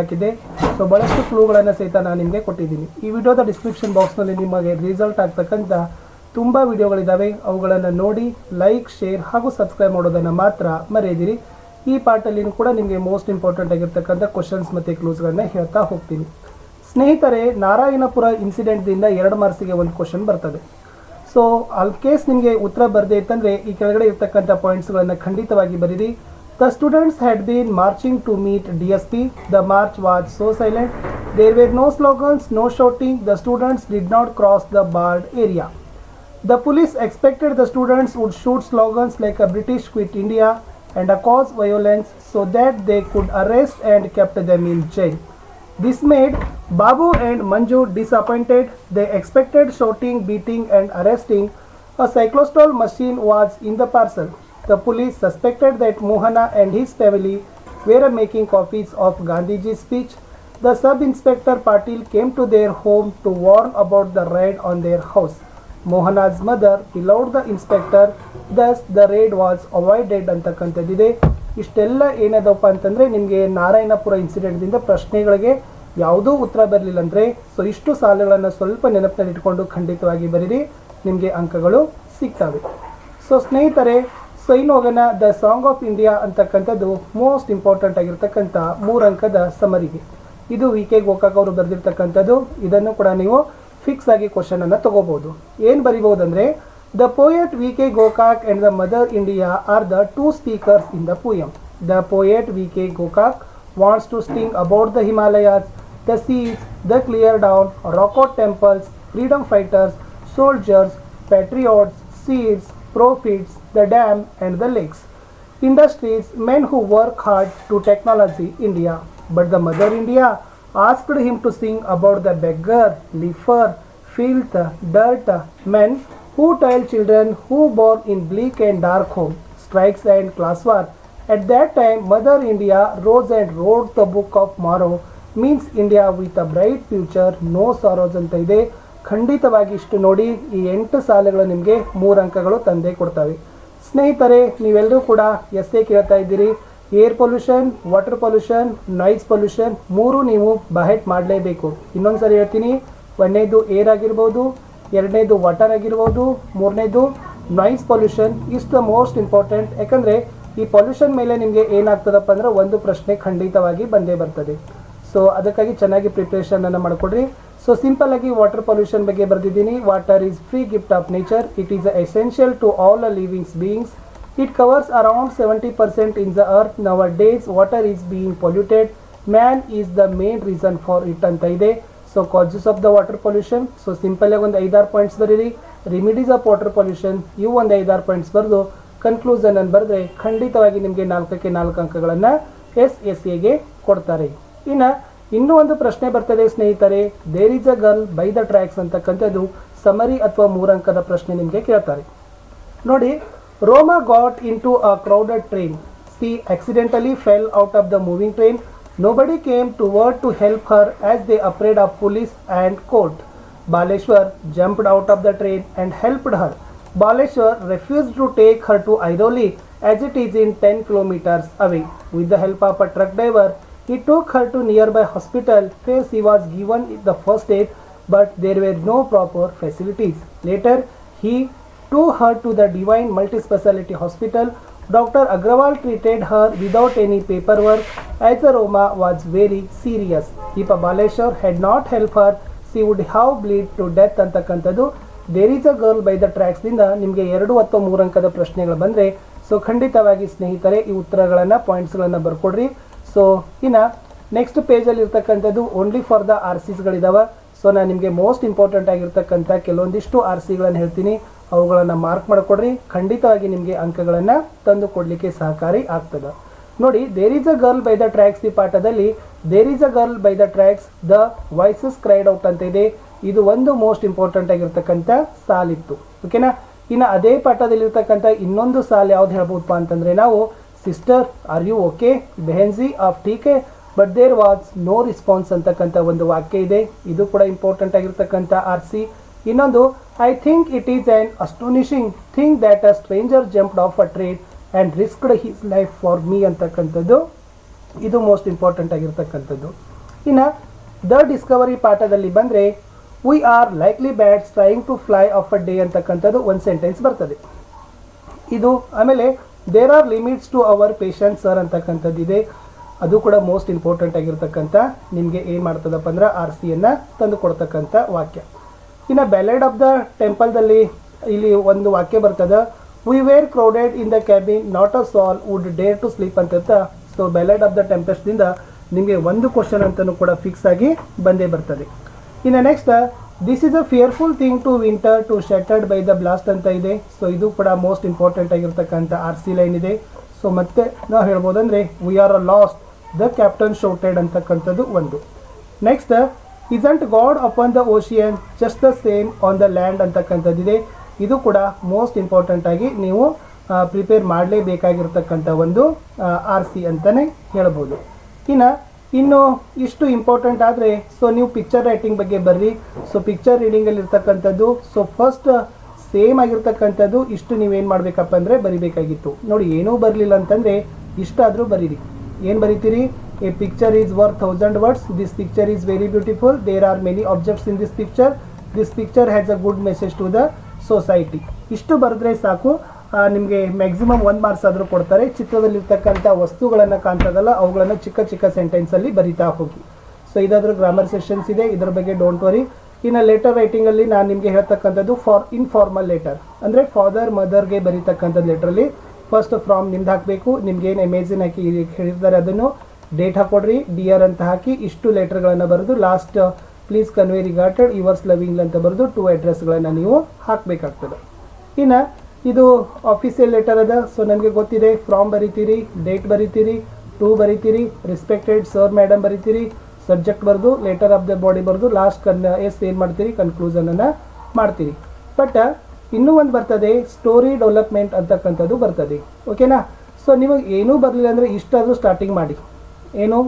ಹಾಕಿದ್ದೆ ಸೊ ಬಹಳಷ್ಟು ಕ್ಲೂಗಳನ್ನು ಸಹಿತ ನಾನು ನಿಮಗೆ ಕೊಟ್ಟಿದ್ದೀನಿ. ಈ ವಿಡಿಯೋದ ಡಿಸ್ಕ್ರಿಪ್ಷನ್ ಬಾಕ್ಸ್ನಲ್ಲಿ ನಿಮಗೆ ರಿಸಲ್ಟ್ ಆಗ್ತಕ್ಕಂಥ ತುಂಬ ವಿಡಿಯೋಗಳಿದ್ದಾವೆ ಅವುಗಳನ್ನು ನೋಡಿ ಲೈಕ್ ಶೇರ್ ಹಾಗೂ ಸಬ್ಸ್ಕ್ರೈಬ್ ಮಾಡೋದನ್ನು ಮಾತ್ರ ಮರೆಯದಿರಿ. ಈ ಪಾರ್ಟಲ್ಲಿ ಕೂಡ ನಿಮಗೆ ಮೋಸ್ಟ್ ಇಂಪಾರ್ಟೆಂಟ್ ಆಗಿರ್ತಕ್ಕಂಥ ಕ್ವಶನ್ಸ್ ಮತ್ತು ಕ್ಲೂಸ್ಗಳನ್ನ ಹೇಳ್ತಾ ಹೋಗ್ತೀನಿ. ಸ್ನೇಹಿತರೆ, ನಾರಾಯಣಪುರ ಇನ್ಸಿಡೆಂಟ್ದಿಂದ ಎರಡು ಮಾರ್ಕ್ಸಿಗೆ ಒಂದು ಕ್ವಶನ್ ಬರ್ತದೆ. ಸೊ ಅಲ್ಲಿ ಕೇಸ್ ನಿಮಗೆ ಉತ್ತರ ಬರದೇ ಇತ್ತಂದರೆ ಈ ಕೆಳಗಡೆ ಇರ್ತಕ್ಕಂಥ ಪಾಯಿಂಟ್ಸ್ಗಳನ್ನು ಖಂಡಿತವಾಗಿ ಬರೀರಿ. The students had been marching to meet DSP. The march was so silent. There were no slogans, no shouting. The students did not cross the barred area. The police expected the students would shoot slogans like a British quit India and a cause violence so that they could arrest and kept them in jail. This made Babu and Manju disappointed. They expected shouting, beating and arresting. A cyclostol machine was in the parcel. The police suspected that Mohana and his family were making copies of Gandhiji's speech. The sub-inspector Patil came to their home to warn about the raid on their house. Mohana's mother allowed the inspector, thus the raid was avoided ಅಂತಕ್ಕಂಥದ್ದಿದೆ ಇಷ್ಟೆಲ್ಲ ಏನದಪ್ಪ ಅಂತಂದರೆ ನಿಮಗೆ ನಾರಾಯಣಪುರ ಇನ್ಸಿಡೆಂಟ್ದಿಂದ ಪ್ರಶ್ನೆಗಳಿಗೆ ಯಾವುದೂ ಉತ್ತರ ಬರಲಿಲ್ಲ ಅಂದರೆ so ಇಷ್ಟು ಸಾಲುಗಳನ್ನು ಸ್ವಲ್ಪ ನೆನಪಿನಲ್ಲಿಟ್ಕೊಂಡು ಖಂಡಿತವಾಗಿ ಬರೀರಿ ನಿಮಗೆ ಅಂಕಗಳು ಸಿಗ್ತವೆ ಸೊ ಸ್ನೇಹಿತರೆ ಸೊ ಇನ್ನು ದ ಸಾಂಗ್ ಆಫ್ ಇಂಡಿಯಾ ಅಂತಕ್ಕಂಥದ್ದು ಮೋಸ್ಟ್ ಇಂಪಾರ್ಟೆಂಟ್ ಆಗಿರ್ತಕ್ಕಂಥ ಮೂರು ಅಂಕದ ಸಮರಿಗೆ ಇದು ವಿ ಕೆ ಗೋಕಾಕ್ ಅವರು ಬರೆದಿರ್ತಕ್ಕಂಥದ್ದು. ಇದನ್ನು ಕೂಡ ನೀವು ಫಿಕ್ಸ್ ಆಗಿ ಕ್ವಶನ್ ಅನ್ನು ತಗೋಬಹುದು ಏನು ಬರಿಬಹುದಂದ್ರೆ the poet V K Gokak and the mother India are the two speakers in the poem the poet V K Gokak wants to sing about the Himalayas the seas the clear down rock cut temples freedom fighters soldiers patriots seeds, profits, the dam and the lakes. Industries, men who work hard to technology India. But the mother India asked him to sing about the beggar, leafer, filth, dirt, men who tell children who born in bleak and dark home, strikes and class war. At that time, Mother India rose and wrote the book of morrow, means India with a bright future, no sorrows ಅಂತ ಇದೆ ಖಂಡಿತವಾಗಿ ಇಷ್ಟು ನೋಡಿ ಈ ಎಂಟು ಸಾಲುಗಳು ನಿಮಗೆ ಮೂರು ಅಂಕಗಳು ತಂದೆ ಕೊಡ್ತವೆ. ಸ್ನೇಹಿತರೆ, ನೀವೆಲ್ಲರೂ ಕೂಡ ಎಸ್ ಎ ಕೇಳ್ತಾ ಇದ್ದೀರಿ. Air pollution, water pollution noise pollution ಮೂರು ನೀವು ಬಹೆಟ್ ಮಾಡಲೇಬೇಕು. ಇನ್ನೊಂದು ಸರಿ ಹೇಳ್ತೀನಿ, ಒಂದನೇದು ಏರ್ ಆಗಿರ್ಬೋದು, ಎರಡನೇದು ವಾಟರ್ ಆಗಿರ್ಬೋದು, ಮೂರನೇದು noise pollution is the most important ಯಾಕಂದರೆ ಈ ಪೊಲ್ಯೂಷನ್ ಮೇಲೆ ನಿಮಗೆ ಏನಾಗ್ತದಪ್ಪ ಅಂದ್ರೆ ಒಂದು ಪ್ರಶ್ನೆ ಖಂಡಿತವಾಗಿ ಬಂದೇ ಬರ್ತದೆ. ಸೊ ಅದಕ್ಕಾಗಿ ಚೆನ್ನಾಗಿ ಪ್ರಿಪ್ರೇಷನನ್ನು ಮಾಡಿಕೊಡ್ರಿ. ಸೊ ಸಿಂಪಲ್ ಆಗಿ ವಾಟರ್ ಪೊಲ್ಯೂಷನ್ ಬಗ್ಗೆ ಬರೆದಿದ್ದೀನಿ. Water is free gift of nature it is essential to all a livings beings it covers around seventy percent in the earth nowadays water is being polluted man is the main reason for it ಅಂತ ಇದೆ. So causes of the water pollution so simple ಆಗಿ ಒಂದು ಐದಾರು points ಬರೀರಿ. Remedies of water pollution ಇವು ಒಂದು ಐದಾರು points ಬರೆದು ಕನ್ಕ್ಲೂಸನ್ ಅನ್ನು ಬರೆದ್ರೆ ಖಂಡಿತವಾಗಿ ನಿಮಗೆ ನಾಲ್ಕಕ್ಕೆ ನಾಲ್ಕು ಅಂಕಗಳನ್ನು ಎಸ್ ಎಸ್ ಎಗೆ ಕೊಡ್ತಾರೆ. ಇನ್ನು ಇನ್ನೂ ಒಂದು ಪ್ರಶ್ನೆ ಬರ್ತದೆ ಸ್ನೇಹಿತರೆ. There is a girl by the tracks ಅಂತಕ್ಕಂಥದ್ದು ಸಮರಿ ಅಥವಾ ಮೂರಂಕದ ಪ್ರಶ್ನೆ ನಿಮಗೆ ಕೇಳ್ತಾರೆ. ನೋಡಿ Roma got in to a crowded train she accidentally fell out of the moving train nobody came toward to help her as they afraid of police and court Baleshwar jumped out of the train and helped her Baleshwar refused to take her to Airoli as it is in 10 kilometers away. With the help of a truck driver, he took her to nearby hospital where she was given the first aid but there were no proper facilities. Later, he took her to the Divine Multispeciality Hospital. Dr. Agrawal treated her without any paperwork as the Roma was very serious. If a Baleshwar had not helped her, she would have bleed to death ಅಂತಕ್ಕಂಥದ್ದು there is a girl by the ಟ್ರ್ಯಾಕ್ಸ್ನಿಂದ ನಿಮಗೆ ಎರಡು ಅಥವಾ ಮೂರು ಅಂಕದ ಪ್ರಶ್ನೆಗಳು ಬಂದರೆ so ಖಂಡಿತವಾಗಿ ಸ್ನೇಹಿತರೆ ಈ ಉತ್ತರಗಳನ್ನು ಪಾಯಿಂಟ್ಸ್ಗಳನ್ನು ಬರ್ಕೊಡ್ರಿ ಸೊ ಇನ್ನು ನೆಕ್ಸ್ಟ್ ಪೇಜಲ್ಲಿ ಇರ್ತಕ್ಕಂಥದ್ದು ಓನ್ಲಿ ಫಾರ್ ದ ಆರ್ ಸಿಸ್ಗಳಿದಾವೆ ಸೊ ನಾನು ನಿಮಗೆ ಮೋಸ್ಟ್ ಇಂಪಾರ್ಟೆಂಟ್ ಆಗಿರ್ತಕ್ಕಂಥ ಕೆಲವೊಂದಿಷ್ಟು ಆರ್ ಸಿಗಳನ್ನು ಹೇಳ್ತೀನಿ. ಅವುಗಳನ್ನು ಮಾರ್ಕ್ ಮಾಡಿಕೊಡ್ರಿ. ಖಂಡಿತವಾಗಿ ನಿಮಗೆ ಅಂಕಗಳನ್ನು ತಂದು ಕೊಡಲಿಕ್ಕೆ ಸಹಕಾರಿ ಆಗ್ತದೆ. ನೋಡಿ there is a girl by the tracks ಈ ಪಾಠದಲ್ಲಿ. There is a girl by the tracks the voices cried out ಅಂತ ಇದೆ. ಇದು ಒಂದು ಮೋಸ್ಟ್ ಇಂಪಾರ್ಟೆಂಟ್ ಆಗಿರ್ತಕ್ಕಂಥ ಸಾಲಿತ್ತು ಓಕೆನಾ ಇನ್ನು ಅದೇ ಪಾಠದಲ್ಲಿರ್ತಕ್ಕಂಥ ಇನ್ನೊಂದು ಸಾಲ್ ಯಾವ್ದು ಹೇಳ್ಬೋದಪ್ಪ ಅಂತಂದರೆ ನಾವು ಸಿಸ್ಟರ್ ಆರ್ ಯು ಓಕೆ ಬೆಹೆನ್ಸಿ ಆಫ್ ಟೀಕೆ but there was no response ಅಂತಕ್ಕಂಥ ಒಂದು ವಾಕ್ಯ ಇದೆ. ಇದು ಕೂಡ ಇಂಪಾರ್ಟೆಂಟ್ ಆಗಿರ್ತಕ್ಕಂಥ ಆರ್ ಸಿ ಇನ್ನೊಂದು I think it is an astonishing thing that a stranger jumped off a trade and risked his life for me ಅಂತಕ್ಕಂಥದ್ದು. ಇದು ಮೋಸ್ಟ್ ಇಂಪಾರ್ಟೆಂಟ್ ಆಗಿರ್ತಕ್ಕಂಥದ್ದು. ಇನ್ನು ದ ಡಿಸ್ಕವರಿ ಪಾಠದಲ್ಲಿ ಬಂದರೆ we are likely birds trying to fly of a day ಅಂತಕ್ಕಂಥದ್ದು ಒಂದು sentence ಬರ್ತದೆ. ಇದು ಆಮೇಲೆ there are limits to our patient sir ಅಂತಕ್ಕಂಥದ್ದಿದೆ. ಅದು ಕೂಡ ಮೋಸ್ಟ್ ಇಂಪಾರ್ಟೆಂಟ್ ಆಗಿರ್ತಕ್ಕಂಥ ನಿಮಗೆ ಏನು ಮಾಡ್ತದಪ್ಪ ಅಂದ್ರೆ ಆರ್ ಸಿಯನ್ನು ತಂದು ಕೊಡ್ತಕ್ಕಂಥ ವಾಕ್ಯ. ಇನ್ನು ಬ್ಯಾಲೆಡ್ ಆಫ್ ದ ಟೆಂಪಲ್ದಲ್ಲಿ ಇಲ್ಲಿ ಒಂದು ವಾಕ್ಯ ಬರ್ತದೆ we were crowded in the cabin not a soul would dare to sleep ಅಂತ ಸೊ ಬ್ಯಾಲೆಡ್ ಆಫ್ ದ ಟೆಂಪೆಸ್ಟ್ದಿಂದ ನಿಮಗೆ ಒಂದು ಕ್ವಶನ್ ಅಂತಲೂ ಕೂಡ ಫಿಕ್ಸ್ ಆಗಿ ಬಂದೇ ಬರ್ತದೆ. ಇನ್ನು next this is a fearful thing to winter to shattered by the blast ಅಂತ ಇದೆ. ಸೊ ಇದು ಕೂಡ ಮೋಸ್ಟ್ ಇಂಪಾರ್ಟೆಂಟ್ ಆಗಿರ್ತಕ್ಕಂಥ ಆರ್ ಸಿ ಲೈನ್ ಇದೆ. ಸೊ ಮತ್ತೆ ನಾವು ಹೇಳ್ಬೋದಂದ್ರೆ we are a lost the captain shouted ಅಂತಕ್ಕಂಥದ್ದು ಒಂದು. Next isn't God upon the ocean just the same on the land ಅಂತಕ್ಕಂಥದ್ದಿದೆ ಇದು. ಕೂಡ ಮೋಸ್ಟ್ ಇಂಪಾರ್ಟೆಂಟ್ ಆಗಿ ನೀವು ಪ್ರಿಪೇರ್ ಮಾಡಲೇಬೇಕಾಗಿರ್ತಕ್ಕಂಥ ಒಂದು ಆರ್ ಸಿ ಅಂತಲೇ ಹೇಳ್ಬೋದು. ಇನ್ನು ಇನ್ನು ಇಷ್ಟು ಇಂಪಾರ್ಟೆಂಟ್ ಆದರೆ ಸೊ ನೀವು ಪಿಕ್ಚರ್ ರೈಟಿಂಗ್ ಬಗ್ಗೆ ಬರ್ರಿ. ಸೊ ಪಿಕ್ಚರ್ ರೀಡಿಂಗಲ್ಲಿ ಇರ್ತಕ್ಕಂಥದ್ದು ಸೊ ಫಸ್ಟ್ ಸೇಮ್ ಆಗಿರ್ತಕ್ಕಂಥದ್ದು, ಇಷ್ಟು ನೀವೇನು ಮಾಡಬೇಕಪ್ಪ ಅಂದರೆ ಬರಿಬೇಕಾಗಿತ್ತು. ನೋಡಿ, ಏನೂ ಬರಲಿಲ್ಲ ಅಂತಂದರೆ ಇಷ್ಟಾದರೂ ಬರೀರಿ. ಏನು ಬರಿತೀರಿ? A picture is worth thousand words this picture is very beautiful there are many objects in this picture this picture has a good message to the society ಇಷ್ಟು ಬರೆದ್ರೆ ಸಾಕು. ನಿಮಗೆ ಮ್ಯಾಕ್ಸಿಮಮ್ ಒಂದು ಮಾರ್ಕ್ಸ್ ಆದರೂ ಕೊಡ್ತಾರೆ. ಚಿತ್ರದಲ್ಲಿರ್ತಕ್ಕಂಥ ವಸ್ತುಗಳನ್ನು ಕಾಣ್ತದಲ್ಲ, ಅವುಗಳನ್ನು ಚಿಕ್ಕ ಚಿಕ್ಕ ಸೆಂಟೆನ್ಸಲ್ಲಿ ಬರಿತಾ ಹೋಗಿ. ಸೊ ಇದಾದರೂ ಗ್ರಾಮರ್ ಸೆಷನ್ಸ್ ಇದೆ. ಇದರ ಬಗ್ಗೆ ಡೋಂಟ್ ವರಿ ಇನ್ನು ಲೆಟರ್ ರೈಟಿಂಗಲ್ಲಿ ನಾನು ನಿಮಗೆ ಹೇಳ್ತಕ್ಕಂಥದ್ದು ಫಾರ್ ಇನ್ಫಾರ್ಮಲ್ ಲೆಟರ್ ಅಂದರೆ ಫಾದರ್ ಮದರ್ಗೆ ಬರೀತಕ್ಕಂಥದ್ದು ಲೆಟ್ರಲ್ಲಿ ಫಸ್ಟ್ ಫ್ರಾಮ್ ನಿಮ್ದು ಹಾಕಬೇಕು. ನಿಮ್ಗೆ ಏನು ಎಮೇಜಿನ್ ಹಾಕಿ ಹೇಳಿರ್ತಾರೆ ಅದನ್ನು ಡೇಟ್ ಹಾಕೊಡ್ರಿ. ಡಿಯರ್ ಅಂತ ಹಾಕಿ ಇಷ್ಟು ಲೆಟರ್ಗಳನ್ನು ಬರೆದು last please convey regarded yours loving ಅಂತ ಬರೆದು ಟೂ ಅಡ್ರೆಸ್ಗಳನ್ನು ನೀವು ಹಾಕಬೇಕಾಗ್ತದೆ. ಇನ್ನು ಇದು ಆಫೀಸಿಯಲ್ ಲೆಟರ್ ಅದ. ಸೊ ನನಗೆ ಗೊತ್ತಿದೆ ಫ್ರಾಮ್ ಬರಿತೀರಿ ಡೇಟ್ ಬರಿತೀರಿ ಟು ಬರಿತೀರಿ ರೆಸ್ಪೆಕ್ಟೆಡ್ ಸರ್ ಮೇಡಮ್ ಬರಿತೀರಿ ಸಬ್ಜೆಕ್ಟ್ ಬರೆದು ಲೆಟರ್ ಆಫ್ ದ ಬಾಡಿ ಬರೆದು ಲಾಸ್ಟ್ ಕನ್ ಎಸ್ ಏನು ಮಾಡ್ತೀರಿ ಕನ್ಕ್ಲೂಷನನ್ನು ಮಾಡ್ತೀರಿ. ಬಟ್ ಇನ್ನೂ ಒಂದು ಬರ್ತದೆ ಸ್ಟೋರಿ ಡೆವಲಪ್ಮೆಂಟ್ ಅಂತಕ್ಕಂಥದ್ದು ಬರ್ತದೆ. ಓಕೆನಾ ಸೊ ನಿಮಗೆ ಏನೂ ಬರಲಿಲ್ಲ ಅಂದರೆ ಇಷ್ಟಾದರೂ ಸ್ಟಾರ್ಟಿಂಗ್ ಮಾಡಿ. ಏನು?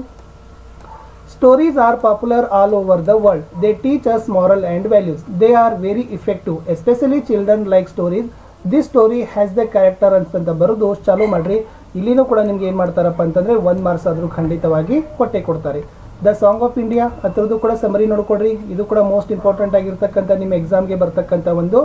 Stories are popular all over the world they teach us moral and values they are very effective especially children like stories. This story has the character ಅಂತ ಬರೋದು ಚಾಲೂ ಮಾಡ್ರಿ. ಇಲ್ಲಿನೂ ಕೂಡ ನಿಮ್ಗೆ ಏನು ಮಾಡ್ತಾರಪ್ಪ ಅಂತಂದ್ರೆ ಒಂದು ಮಾರ್ಕ್ಸ್ ಆದರೂ ಖಂಡಿತವಾಗಿ ಕೊಟ್ಟೆ ಕೊಡ್ತಾರೆ. ದ ಸಾಂಗ್ ಆಫ್ ಇಂಡಿಯಾ ಅದರದ್ದು ಕೂಡ ಸಮರಿ ನೋಡ್ಕೊಡ್ರಿ. ಇದು ಕೂಡ ಮೋಸ್ಟ್ ಇಂಪಾರ್ಟೆಂಟ್ ಆಗಿರ್ತಕ್ಕಂಥ ನಿಮ್ಮ ಎಕ್ಸಾಮ್ಗೆ ಬರ್ತಕ್ಕಂಥ ಒಂದು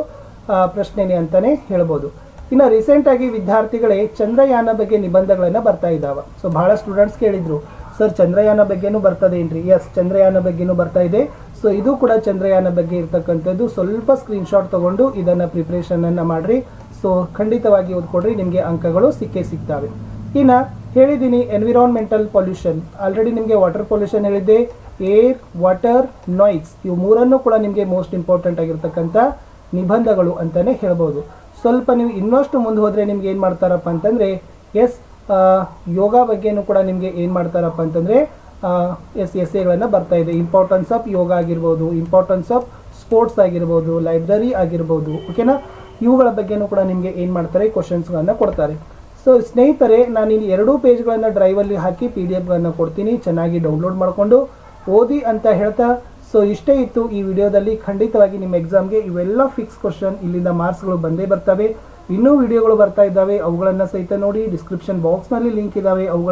ಪ್ರಶ್ನೆನೇ ಅಂತಾನೆ ಹೇಳ್ಬೋದು. ಇನ್ನು ರೀಸೆಂಟ್ ಆಗಿ ವಿದ್ಯಾರ್ಥಿಗಳೇ ಚಂದ್ರಯಾನ ಬಗ್ಗೆ ನಿಬಂಧಗಳನ್ನು ಬರ್ತಾ ಇದ್ದಾವೆ. ಸೊ ಬಹಳ ಸ್ಟೂಡೆಂಟ್ಸ್ ಕೇಳಿದ್ರು ಸರ್ ಚಂದ್ರಯಾನ ಬಗ್ಗೆನೂ ಬರ್ತದೆ ಏನ್ರಿ ಎಸ್ ಚಂದ್ರಯಾನ ಬಗ್ಗೆನೂ ಬರ್ತಾ ಇದೆ. ಸೊ ಇದು ಕೂಡ ಚಂದ್ರಯಾನ ಬಗ್ಗೆ ಇರ್ತಕ್ಕಂಥದ್ದು. ಸ್ವಲ್ಪ ಸ್ಕ್ರೀನ್ಶಾಟ್ ತಗೊಂಡು ಇದನ್ನು ಪ್ರಿಪ್ರೇಷನನ್ನು ಮಾಡಿರಿ. ಸೊ ಖಂಡಿತವಾಗಿ ಓದ್ಕೊಡ್ರಿ. ನಿಮಗೆ ಅಂಕಗಳು ಸಿಕ್ಕೇ ಸಿಗ್ತವೆ. ಇನ್ನು ಹೇಳಿದ್ದೀನಿ ಎನ್ವಿರಾನ್ಮೆಂಟಲ್ ಪೊಲ್ಯೂಷನ್ ಆಲ್ರೆಡಿ ನಿಮಗೆ ವಾಟರ್ ಪೊಲ್ಯೂಷನ್ ಹೇಳಿದ್ದೆ. ಏರ್ ವಾಟರ್ ನಾಯ್ಸ್ ಇವು ಮೂರನ್ನು ಕೂಡ ನಿಮಗೆ ಮೋಸ್ಟ್ ಇಂಪಾರ್ಟೆಂಟ್ ಆಗಿರ್ತಕ್ಕಂಥ ನಿಬಂಧಗಳು ಅಂತಲೇ ಹೇಳ್ಬೋದು. ಸ್ವಲ್ಪ ನೀವು ಇನ್ನಷ್ಟು ಮುಂದೆ ಹೋದರೆ ನಿಮ್ಗೆ ಏನು ಮಾಡ್ತಾರಪ್ಪ ಅಂತಂದರೆ ಎಸ್ ಯೋಗ ಬಗ್ಗೆನೂ ಕೂಡ ನಿಮಗೆ ಏನು ಮಾಡ್ತಾರಪ್ಪ ಅಂತಂದರೆ ಎಸ್ ಎಸ್ ಎಗಳನ್ನು ಬರ್ತಾ ಇದೆ. ಇಂಪಾರ್ಟೆನ್ಸ್ ಆಫ್ ಯೋಗ ಆಗಿರ್ಬೋದು ಇಂಪಾರ್ಟೆನ್ಸ್ ಆಫ್ ಸ್ಪೋರ್ಟ್ಸ್ ಆಗಿರ್ಬೋದು ಲೈಬ್ರರಿ ಆಗಿರ್ಬೋದು ಓಕೆನಾ ಇವುಗಳ ಬಗ್ಗೆನೂ ಕೂಡ ನಿಮಗೆ ಏನು ಮಾಡ್ತಾರೆ? ಕ್ವಶನ್ಸ್ಗಳನ್ನು ಕೊಡ್ತಾರೆ. ಸೊ ಸ್ನೇಹಿತರೆ, ನಾನು ಇಲ್ಲಿ ಎರಡೂ ಪೇಜ್ಗಳನ್ನು ಡ್ರೈವಲ್ಲಿ ಹಾಕಿ ಪಿ ಡಿ ಎಫ್ಗಳನ್ನು ಕೊಡ್ತೀನಿ. ಚೆನ್ನಾಗಿ ಡೌನ್ಲೋಡ್ ಮಾಡಿಕೊಂಡು ಓದಿ ಅಂತ ಹೇಳ್ತಾ ಸೊ ಇಷ್ಟೇ ಇತ್ತು ಈ ವಿಡಿಯೋದಲ್ಲಿ. ಖಂಡಿತವಾಗಿ ನಿಮ್ಮ ಎಕ್ಸಾಮ್ಗೆ ಇವೆಲ್ಲ ಫಿಕ್ಸ್ ಕ್ವಶನ್ ಇಲ್ಲಿಂದ ಮಾರ್ಕ್ಸ್ಗಳು ಬಂದೇ ಬರ್ತವೆ. ಇನ್ನೂ ವಿಡಿಯೋಗಳು ಬರ್ತಾ ಇದ್ದಾವೆ. ಅವುಗಳನ್ನು ಸಹಿತ ನೋಡಿ ಡಿಸ್ಕ್ರಿಪ್ಷನ್ ಬಾಕ್ಸ್ನಲ್ಲಿ ಲಿಂಕ್ ಇದ್ದಾವೆ. ಅವುಗಳ